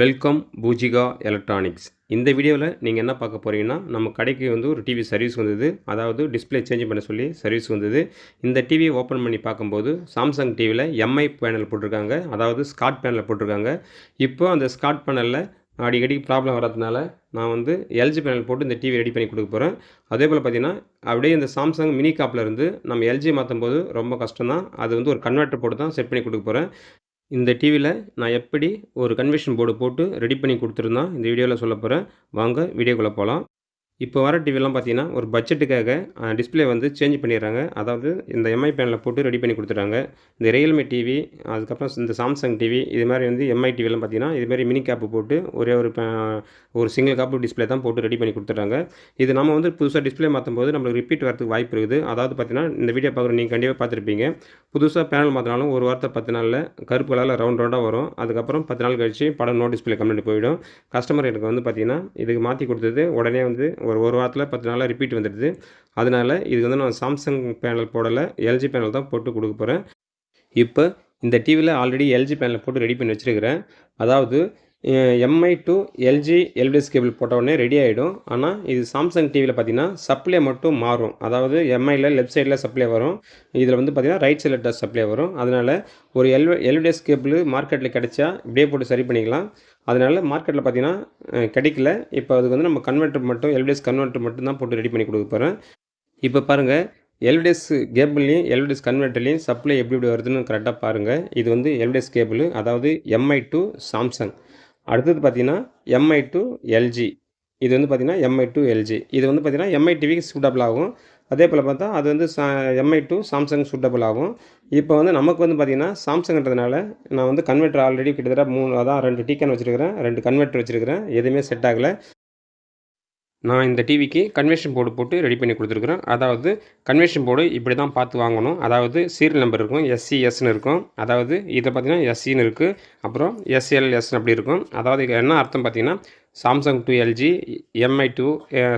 Welcome Poojika electronics. இந்த வீடியோவில் நீங்கள் என்ன பார்க்க போகிறீங்கன்னா நம்ம கடைக்கு வந்து ஒரு டிவி சர்வீஸ் வந்தது. அதாவது டிஸ்ப்ளே சேஞ்ச் பண்ண சொல்லி சர்வீஸ் வந்தது. இந்த டிவியை ஓப்பன் பண்ணி பார்க்கும்போது சாம்சங் டிவியில் எம்ஐ பேனல் போட்டிருக்காங்க. அதாவது ஸ்காட் பேனல் போட்டிருக்காங்க. இப்போ அந்த ஸ்காட் பேனலில் அடிக்கடி ப்ராப்ளம் வரதுனால நான் வந்து எல்ஜி பேனல் போட்டு இந்த டிவி ரெடி பண்ணி கொடுக்க போகிறேன் அதே போல் பார்த்தீங்கன்னா அப்படியே இந்த சாம்சங் மினி காப்பில் இருந்து நம்ம எல்ஜி மாற்றும் போது ரொம்ப கஷ்டம் தான் அது வந்து ஒரு கன்வெர்ட்டர் போட்டு தான் செட் பண்ணி கொடுக்க போகிறேன் இந்த டிவியில் நான் எப்படி ஒரு கன்வெஷன் போர்டு போட்டு ரெடி பண்ணி கொடுத்துருந்தான் இந்த வீடியோவில் சொல்ல போகிறேன் வாங்க வீடியோக்குள்ளே போகலாம் இப்போ வர டிவிலாம் பார்த்தீங்கன்னா ஒரு பட்ஜெட்டுக்காக டிஸ்பிளே வந்து சேஞ்ச் பண்ணிடுறாங்க. அதாவது இந்த எம்ஐ பேனில் போட்டு ரெடி பண்ணி கொடுத்துட்றாங்க இந்த ரியல்மி டிவி அதுக்கப்புறம் இந்த சாம்சங் டிவி இது மாதிரி வந்து எம்ஐ டிவிலாம் பார்த்தீங்கன்னா இது மாதிரி மினி கேப்பு போட்டு ஒரே ஒரு ஒரு சிங்கிள் காப்பு டிஸ்ப்ளே தான் போட்டு ரெடி பண்ணி கொடுத்துட்றாங்க. இது நம்ம வந்து புதுசாக டிஸ்ப்ளே மாற்றும் போது நம்மளுக்கு ரிப்பீட் வரதுக்கு வாய்ப்பு இருக்குது. அதாவது பார்த்தீங்கன்னா இந்த வீடியோ பார்க்குற நீங்கள் கண்டிப்பாக பார்த்துருப்பீங்க. புதுசாக பேனல் மாற்றினாலும் ஒரு வாரத்தை பத்து நாளில் கருப்பு கலரில் ரவுண்ட் ரவுண்டாக வரும். அதுக்கப்புறம் பத்து நாள் கழிச்சு படம் நோ டிஸ்பிளே கம்ப்ளைண்ட் போயிடும். கஸ்டமர் எனக்கு வந்து பார்த்தீங்கன்னா இதுக்கு மாற்றி கொடுத்தது உடனே வந்து ஒரு ஒரு வாரத்தில் பத்து நாளாக ரிப்பீட் வந்துடுது. அதனால் இதுக்கு வந்து நான் சாம்சங் பேனல் போடலை. எல்ஜி பேனல் தான் போட்டு கொடுக்க போகிறேன் இப்போ இந்த டிவியில் ஆல்ரெடி எல்ஜி பேனல் போட்டு ரெடி பண்ணி வச்சுருக்கிறேன். அதாவது MI to LG LDS cable போட்ட உடனே ரெடி ஆகிடும் ஆனால் இது சாம்சங் டிவியில் பார்த்தீங்கன்னா சப்ளை மட்டும் மாறும். அதாவது எம்ஐயில் லெஃப்ட் சைடில் சப்ளை வரும். இதில் வந்து பார்த்திங்கன்னா ரைட் சைடில் சப்ளை வரும். அதனால் ஒரு எல் எல்டிஎஸ் கேபிள் மார்க்கெட்டில் கிடைச்சா இப்படியே போட்டு சரி பண்ணிக்கலாம். அதனால் மார்க்கெட்டில் பார்த்தீங்கன்னா கிடைக்கல. இப்போ அதுக்கு வந்து நம்ம கன்வெர்ட்டர் மட்டும் எல்டிஎஸ் கன்வெர்ட்டர் மட்டும் தான் போட்டு ரெடி பண்ணி கொடுக்க போகிறேன் இப்போ பாருங்கள் எல்டிஎஸ் கேபிள்லையும் எல்டிஎஸ் கன்வெர்ட்டர்லையும் சப்ளை எப்படி எப்படி வருதுன்னு கரெக்டாக பாருங்கள் இது வந்து எல்டிஎஸ் கேபிள் அதாவது எம்ஐ டு சாம்சங் அடுத்தது பார்த்தீங்கன்னா எம்ஐ டு எல்ஜி இது வந்து பார்த்தீங்கன்னா எம்ஐ டு எல்ஜி இது வந்து பார்த்தீங்கன்னா எம்ஐ டிவிக்கு சூட்டபிள் ஆகும். அதே போல் பார்த்தா அது வந்து எம்ஐ டு சாம்சங் சூட்டபிள் ஆகும். இப்போ வந்து நமக்கு வந்து பார்த்திங்கன்னா சாம்சங்ன்றதுனால நான் வந்து கன்வெர்ட்டர் ஆல்ரெடி கிட்டத்தட்ட மூணு அதான் ரெண்டு டீக்கன் வச்சுருக்கிறேன் ரெண்டு கன்வெர்ட்டர் வச்சுருக்கிறேன். எதுவுமே செட் ஆகலை. நான் இந்த டிவிக்கு கன்வெர்ஷன் போர்டு போட்டு ரெடி பண்ணி கொடுத்துருக்குறேன். அதாவது கன்வெர்ஷன் போர்டு இப்படி தான் பார்த்து வாங்கணும். அதாவது சீரியல் நம்பர் இருக்கும் எஸ்சிஎஸ்னு இருக்கும். அதாவது இதில் பார்த்தீங்கன்னா எஸ்சின்னு இருக்குது அப்புறம் எஸ்எல்எஸ்னு அப்படி இருக்கும். அதாவது என்ன அர்த்தம் பார்த்தீங்கன்னா Samsung to LG MI to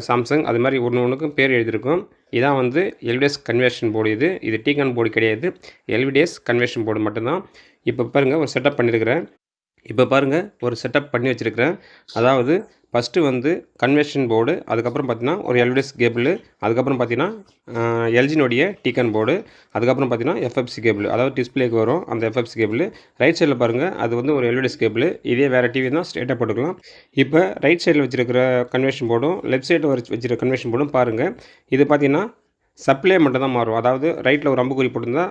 Samsung அது மாதிரி ஒன்று ஒன்றுக்கும் பேர் எழுதியிருக்கும். இதான் வந்து எல்விடிஎஸ் கன்வெர்ஷன் போர்டு இது. இது டீகான் போர்டு கிடையாது. எல்விடிஎஸ் கன்வெர்ஷன் போர்டு மட்டும்தான். இப்போ பாருங்கள் ஒரு செட்டப் பண்ணியிருக்கிறேன். இப்போ பாருங்கள் ஒரு செட்டப் பண்ணி வச்சுருக்கிறேன். அதாவது ஃபஸ்ட்டு வந்து கன்வெர்ஷன் போர்டு அதுக்கப்புறம் பார்த்தீங்கன்னா ஒரு எல்விடிஎஸ் கேபிள் அதுக்கப்புறம் பார்த்தீங்கன்னா எல்ஜினுடைய டீக்கன் போர்டு அதுக்கப்புறம் பார்த்தீங்கன்னா எஃப்எஃப்சி கேபிள் அதாவது டிஸ்பிளேக்கு வரும் அந்த எஃப்எஃப்சி கேபிள் ரைட் சைடில் பாருங்கள் அது வந்து ஒரு எல்விடிஎஸ் கேபிள் இதே வேறு டிவி தான் ஸ்ட்ரெயிட்டாக போட்டுக்கலாம். இப்போ ரைட் சைடில் வச்சுருக்கிற கன்வெர்ஷன் போர்டும் லெஃப்ட் சைடில் வச்சு வச்சுருக்க கன்வெர்ஷன் போர்டும் பாருங்கள் இது பார்த்தீங்கன்னா சப்ளை மட்டும் தான் மாறும். அதாவது ரைட்டில் ஒரு அம்புக்குறி போட்டிருந்தா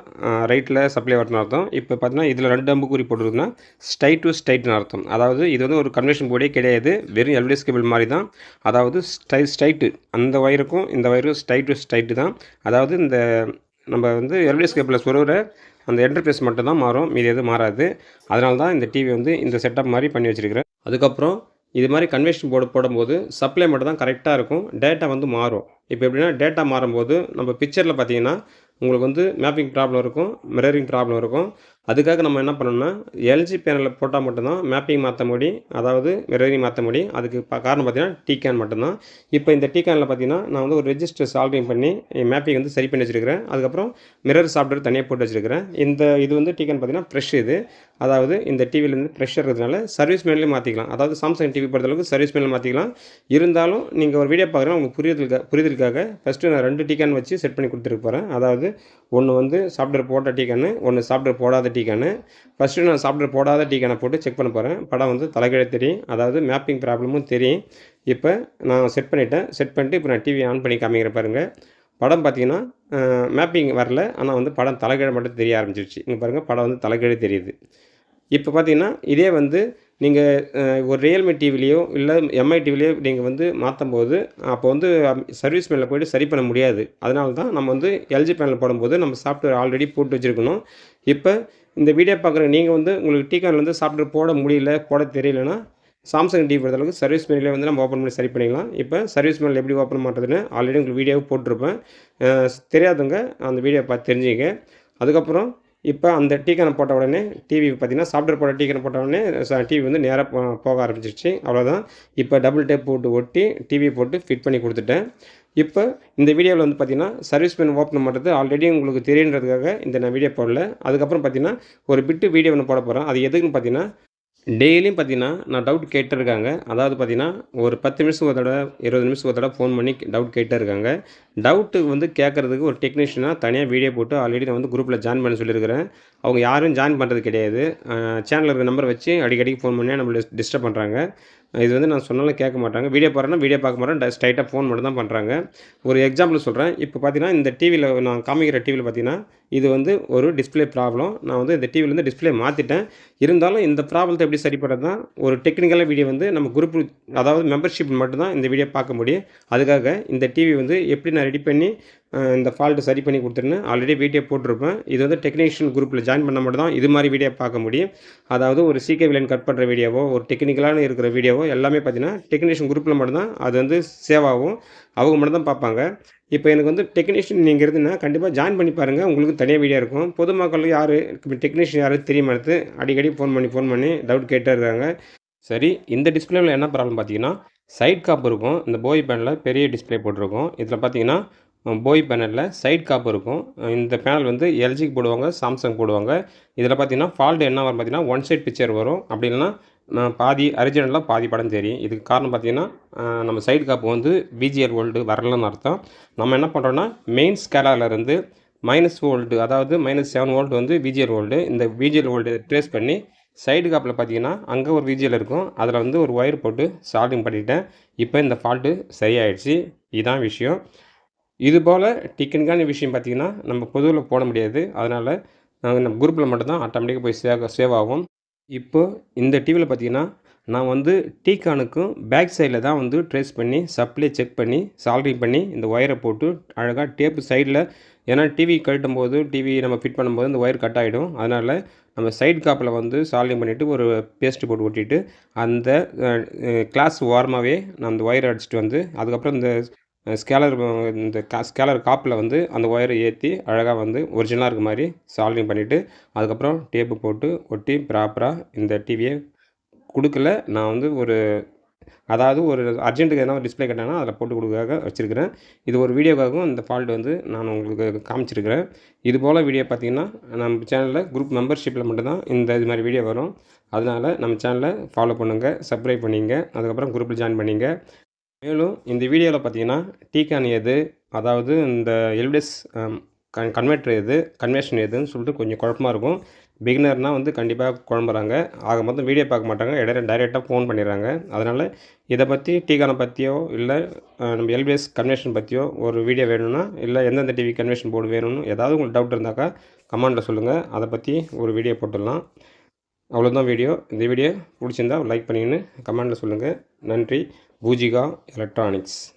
ரைட்டில் சப்ளை வரணும் அர்த்தம். இப்போ பார்த்தீங்கன்னா இதில் ரெண்டு அம்புக்குறி போட்டிருந்தா ஸ்டைட் டு ஸ்டைட்னு அர்த்தம். அதாவது இது வந்து ஒரு கன்வெஷன் போர்டே கிடையாது. வெறும் எல்டிஎஸ் கேபிள் மாதிரி தான் அதாவது ஸ்டை ஸ்டைட்டு அந்த வயருக்கும் இந்த வயரும் ஸ்டைட் டு ஸ்டைட்டு தான். அதாவது இந்த நம்ம வந்து எல்டிஎஸ் கேபிளில் சொருகிற அந்த என்டர்பேஸ் மட்டும் தான் மாறும். மீதி எதுவும் மாறாது. அதனால தான் இந்த டிவி வந்து இந்த செட்டப் மாதிரி பண்ணி வச்சுருக்கிறேன். அதுக்கப்புறம் இது மாதிரி கன்வெஷன் போர்டு போடும்போது சப்ளை மட்டும் தான் கரெக்டாக இருக்கும். டேட்டா வந்து மாறும். இப்போ எப்படின்னா டேட்டா மாறும்போது நம்ம பிக்சரில் பார்த்தீங்கன்னா உங்களுக்கு வந்து மேப்பிங் ப்ராப்ளம் இருக்கும் மிரரிங் ப்ராப்ளம் இருக்கும். அதுக்காக நம்ம என்ன பண்ணணும்னா எல்ஜி பேனலில் போட்டால் மட்டும்தான் மேப்பிங் மாற்ற முடியும். அதாவது மிரரிங் மாற்ற முடியும். அதுக்கு காரணம் பார்த்தீங்கன்னா டீகேன் மட்டும்தான். இப்போ இந்த டீகேனில் பார்த்தீங்கன்னா நான் வந்து ஒரு ரெஜிஸ்டர் சால்விங் பண்ணி மேப்பிங் வந்து சரி பண்ணி வச்சிருக்கிறேன். அதுக்கப்புறம் மிரர் சாஃப்ட்வேர் தனியாக போட்டு வச்சிருக்கிறேன். இந்த இது வந்து டீகேன் பார்த்தீங்கன்னா ஃப்ரெஷ் இது. அதாவது இந்த டிவிலேருந்து ஃப்ரெஷ் இருக்கிறதுனால சர்வீஸ் மேன்லேயும் மாற்றிக்கலாம் அதாவது சாம்சங் டிவி பொறுத்தளவுக்கு சர்வீஸ் மேனில் மாற்றிக்கலாம் இருந்தாலும் நீங்கள் ஒரு வீடியோ பார்க்குறேன் உங்களுக்கு புரியுதலுக்காக புரியுதலுக்காக ஃபஸ்ட்டு நான் ரெண்டு டீக்கான் வச்சு செட் பண்ணி கொடுத்துருக்கு போகிறேன் அதாவது ஒன்று வந்து சாஃப்ட்வேர் போட்ட டீக்கானு ஒன்று சாஃப்ட்வேர் போடாத டீக்கானு ஃபஸ்ட்டு நான் சாஃப்ட்வேர் போடாத டீக்கானை போட்டு செக் பண்ண போகிறேன் படம் வந்து தலைகீழே தெரியும். அதாவது மேப்பிங் ப்ராப்ளமும் தெரியும். இப்போ நான் செட் பண்ணிட்டேன். செட் பண்ணிட்டு இப்போ நான் டிவி ஆன் பண்ணி காமிக்கிற பாருங்கள் படம் பார்த்தீங்கன்னா மேப்பிங் வரல. ஆனால் வந்து படம் தலைகீழே மட்டும் தெரிய ஆரம்பிச்சிருச்சு. இங்கே பாருங்கள் படம் வந்து தலைகீழே தெரியுது. இப்போ பார்த்தீங்கன்னா இதே வந்து நீங்கள் ஒரு ரியல்மி டிவிலையோ இல்லை எம்ஐ டிவிலையோ நீங்கள் வந்து மாற்றும் போது அப்போ வந்து சர்வீஸ் மேனில் போயிட்டு சரி பண்ண முடியாது. அதனால தான் நம்ம வந்து எல்ஜி பேனல் போடும்போது நம்ம சாஃப்ட்வேர் ஆல்ரெடி போட்டு வச்சுருக்கணும். இப்போ இந்த வீடியோ பார்க்குற நீங்கள் வந்து உங்களுக்கு டிகானில் வந்து சாஃப்ட்வேர் போட முடியல போட தெரியலனா சாம்சங் டிவி பொறுத்தளவுக்கு சர்வீஸ் மெனிலே வந்து நம்ம ஓப்பன் பண்ணி சரி பண்ணிக்கலாம். இப்போ சர்வீஸ் மெனில் எப்படி ஓப்பன் பண்ணுறதுன்னு ஆல்ரெடி உங்களுக்கு வீடியோவை போட்டிருப்பேன். தெரியாதவங்க அந்த வீடியோ பார்த்து தெரிஞ்சுக்க அதுக்கப்புறம் இப்போ அந்த டீக்கனை போட்ட உடனே டிவி பார்த்தீங்கன்னா சாஃப்ட்வேர் போட்ட டீக்கனை போட்ட உடனே டிவி வந்து நேராக போக ஆரம்பிச்சிருச்சு. அவ்வளோதான் இப்போ டபுள் டேப் போட்டு ஒட்டி டிவி போட்டு ஃபிட் பண்ணி கொடுத்துட்டேன். இப்போ இந்த வீடியோவில் வந்து பார்த்தீங்கன்னா சர்வீஸ் பென் ஓப்பன் பண்ணுறது ஆல்ரெடி உங்களுக்கு தெரியுன்றதுக்காக இந்த நான் வீடியோ போடல. அதுக்கப்புறம் பார்த்தீங்கன்னா ஒரு பிட்டு வீடியோ ஒன்று போட போகிறேன் அது எதுக்குன்னு பார்த்தீங்கன்னா டெய்லியும் பார்த்தீங்கன்னா நான் டவுட் கேட்டிருக்காங்க. அதாவது பார்த்தீங்கன்னா ஒரு பத்து நிமிஷம் ஒரு தடவை இருபது நிமிஷம் ஒரு தடவை ஃபோன் பண்ணி டவுட் கேட்டே இருக்காங்க டவுட்டு வந்து கேட்குறதுக்கு ஒரு டெக்னீஷியனாக தனியாக வீடியோ போட்டு ஆல்ரெடி நான் வந்து குரூப்பில் ஜாயின் பண்ண சொல்லியிருக்கிறேன். அவங்க யாரும் ஜாயின் பண்ணுறது கிடையாது. சேனலில் இருக்கிற நம்பர் வச்சு அடிக்கடிக்கு ஃபோன் பண்ணி நம்மளை டிஸ்டர்ப் பண்ணுறாங்க இது வந்து நான் சொன்னாலும் கேட்க மாட்டாங்க. வீடியோ பாருன்னா வீடியோ பார்க்க மாட்டேன். ஸ்ட்ரைட்டாக ஃபோன் மட்டும் தான் பண்ணுறாங்க ஒரு எக்ஸாம்பிள் சொல்கிறேன் இப்போ பார்த்தீங்கன்னா இந்த டிவியில் நான் காமிக்கிற டிவியில் பார்த்தீங்கன்னா இது வந்து ஒரு டிஸ்பிளே ப்ராப்ளம் நான் வந்து இந்த டிவிலேருந்து டிஸ்பிளே மாற்றிட்டேன் இருந்தாலும் இந்த ப்ராப்ளத்தை எப்படி சரி பண்ணுறது தான் ஒரு டெக்னிக்கலாக வீடியோ வந்து நம்ம குரூப் அதாவது மெம்பர்ஷிப் மட்டும்தான் இந்த வீடியோ பார்க்க முடியும். அதுக்காக இந்த டிவி வந்து எப்படி நான் ரெடி பண்ணி இந்த ஃபால்ட்டு சரி பண்ணி கொடுத்துருன்னு ஆல்ரெடி வீடியோ போட்டிருப்பேன். இது வந்து டெக்னீஷியன் குரூப்பில் ஜாயின் பண்ண மட்டும் தான் இது மாதிரி வீடியோ பார்க்க முடியும். அதாவது ஒரு சிகே விலைன் கட் பண்ணுற வீடியோவோ ஒரு டெக்னிக்கலான இருக்கிற வீடியோவோ எல்லாமே பார்த்தீங்கன்னா டெக்னீஷியன் குரூப்பில் மட்டும்தான் அது வந்து சேவ் ஆகும். அவங்க மட்டும் தான் பார்ப்பாங்க. இப்போ எனக்கு வந்து டெக்னீஷியன் நீங்கள் இருந்துன்னா கண்டிப்பாக ஜாயின் பண்ணி பாருங்கள் உங்களுக்கு தனியாக வீடியோ இருக்கும். பொதுமக்கள் யார் டெக்னீஷியன் யாரும் தெரியுமா அடிக்கடி ஃபோன் பண்ணி ஃபோன் பண்ணி டவுட் கேட்டே இருக்காங்க. சரி இந்த டிஸ்பிளேவில் என்ன ப்ராப்ளம் பார்த்தீங்கன்னா சைட் காப் இருக்கும். இந்த போய் பேனில் பெரிய டிஸ்பிளே போட்டிருக்கும். இதில் பார்த்தீங்கன்னா போய் பேனலில் சைட் காப் இருக்கும். இந்த பேனல் வந்து எல்ஜிக்கு போடுவாங்க சாம்சங் போடுவாங்க. இதில் பார்த்தீங்கன்னா ஃபால்ட் என்ன வரும் பார்த்தீங்கன்னா ஒன் சைட் பிக்சர் வரும். அப்படி இல்லைன்னா பாதி அரிஜினலாக பாதி படம் தெரியும். இதுக்கு காரணம் பார்த்தீங்கன்னா நம்ம சைடு காப்பு வந்து பிஜிஎல் ஓல்டு வரலன்னு அர்த்தம். நம்ம என்ன பண்ணுறோன்னா மெயின் ஸ்கேலாலேருந்து மைனஸ் ஓல்டு அதாவது மைனஸ் செவன் ஓல்டு வந்து விஜிஎல் ஓல்டு இந்த விஜிஎல் ஓல்டு ட்ரேஸ் பண்ணி சைடு காப்பில் பார்த்தீங்கன்னா அங்கே ஒரு விஜிஎல் இருக்கும். அதில் வந்து ஒரு ஒயர் போட்டு சால்டிங் பண்ணிட்டேன். இப்போ இந்த ஃபால்ட்டு சரியாயிடுச்சு. இதுதான் விஷயம். இது போல் விஷயம் பார்த்திங்கன்னா நம்ம பொதுவில் போட முடியாது. அதனால் நாங்கள் நம்ம குரூப்பில் மட்டும்தான் ஆட்டோமேட்டிக்காக போய் சேவ் சேவ் ஆகும். இப்போது இந்த டிவியில் பார்த்திங்கன்னா நான் வந்து டீகானுக்கும் பேக் சைடில் தான் வந்து ட்ரேஸ் பண்ணி சப்ளை செக் பண்ணி சால்ரிங் பண்ணி இந்த ஒயரை போட்டு அழகாக டேப்பு சைடில் ஏன்னா டிவி கழட்டும் போது டிவி நம்ம ஃபிட் பண்ணும்போது இந்த ஒயர் கட் ஆகிடும் அதனால் நம்ம சைடு காப்பில் வந்து சால்ரிங் பண்ணிவிட்டு ஒரு பேஸ்ட்டு போட்டு ஒட்டிட்டு அந்த கிளாஸ் ஓரமாகவே நான் அந்த ஒயரை அடிச்சுட்டு வந்து அதுக்கப்புறம் இந்த ஸ்கேலர் இந்த கா ஸ்கேலர் காப்பில் வந்து அந்த ஒயரை ஏற்றி அழகாக வந்து ஒரிஜினலாக இருக்க மாதிரி சால்விங் பண்ணிவிட்டு அதுக்கப்புறம் டேப்பு போட்டு ஒட்டி ப்ராப்பராக இந்த டிவியை கொடுக்கல. நான் வந்து ஒரு அதாவது ஒரு அர்ஜென்ட்டுக்கு எதனா டிஸ்பிளே கேட்டேன்னா அதில் போட்டு கொடுக்காக வச்சுருக்கிறேன். இது ஒரு வீடியோக்காகவும் இந்த ஃபால்ட் வந்து நான் உங்களுக்கு காமிச்சிருக்கிறேன். இது போல் வீடியோ பார்த்தீங்கன்னா நம்ம சேனலில் குரூப் மெம்பர்ஷிப்பில் மட்டும்தான் இந்த இது மாதிரி வீடியோ வரும். அதனால் நம்ம சேனலை ஃபாலோ பண்ணுங்கள் சப்ஸ்கிரைப் பண்ணிங்க அதுக்கப்புறம் குரூப்பில் ஜாயின் பண்ணிங்க. மேலும் இந்த வீடியோவில் பார்த்தீங்கன்னா டீகான் எது அதாவது இந்த எல்டெஸ் கன் கன்வெர்ட்ரு எது கன்வெர்ஷன் எதுன்னு சொல்லிட்டு கொஞ்சம் குழப்பமாக இருக்கும். பிகினர்னால் வந்து கண்டிப்பாக குழம்புறாங்க. ஆக மொத்தம் வீடியோ பார்க்க மாட்டாங்க. இடையில டைரெக்டாக ஃபோன் பண்ணிடுறாங்க. அதனால் இதை பற்றி டீகானை பற்றியோ இல்லை நம்ம எல்பிஎஸ் கன்வெர்ஷன் பற்றியோ ஒரு வீடியோ வேணும்னா இல்லை எந்தெந்த டிவி கன்வெர்ஷன் போர்டு வேணும்னு ஏதாவது உங்களுக்கு டவுட் இருந்தாக்கா கமெண்ட்டில் சொல்லுங்கள் அதை பற்றி ஒரு வீடியோ போட்டுடலாம். அவ்வளோதான் வீடியோ. இந்த வீடியோ பிடிச்சிருந்தா லைக் பண்ணிங்கன்னு கமெண்ட்டில் சொல்லுங்கள் நன்றி. பூஜிகா எலக்ட்ரானிக்ஸ்.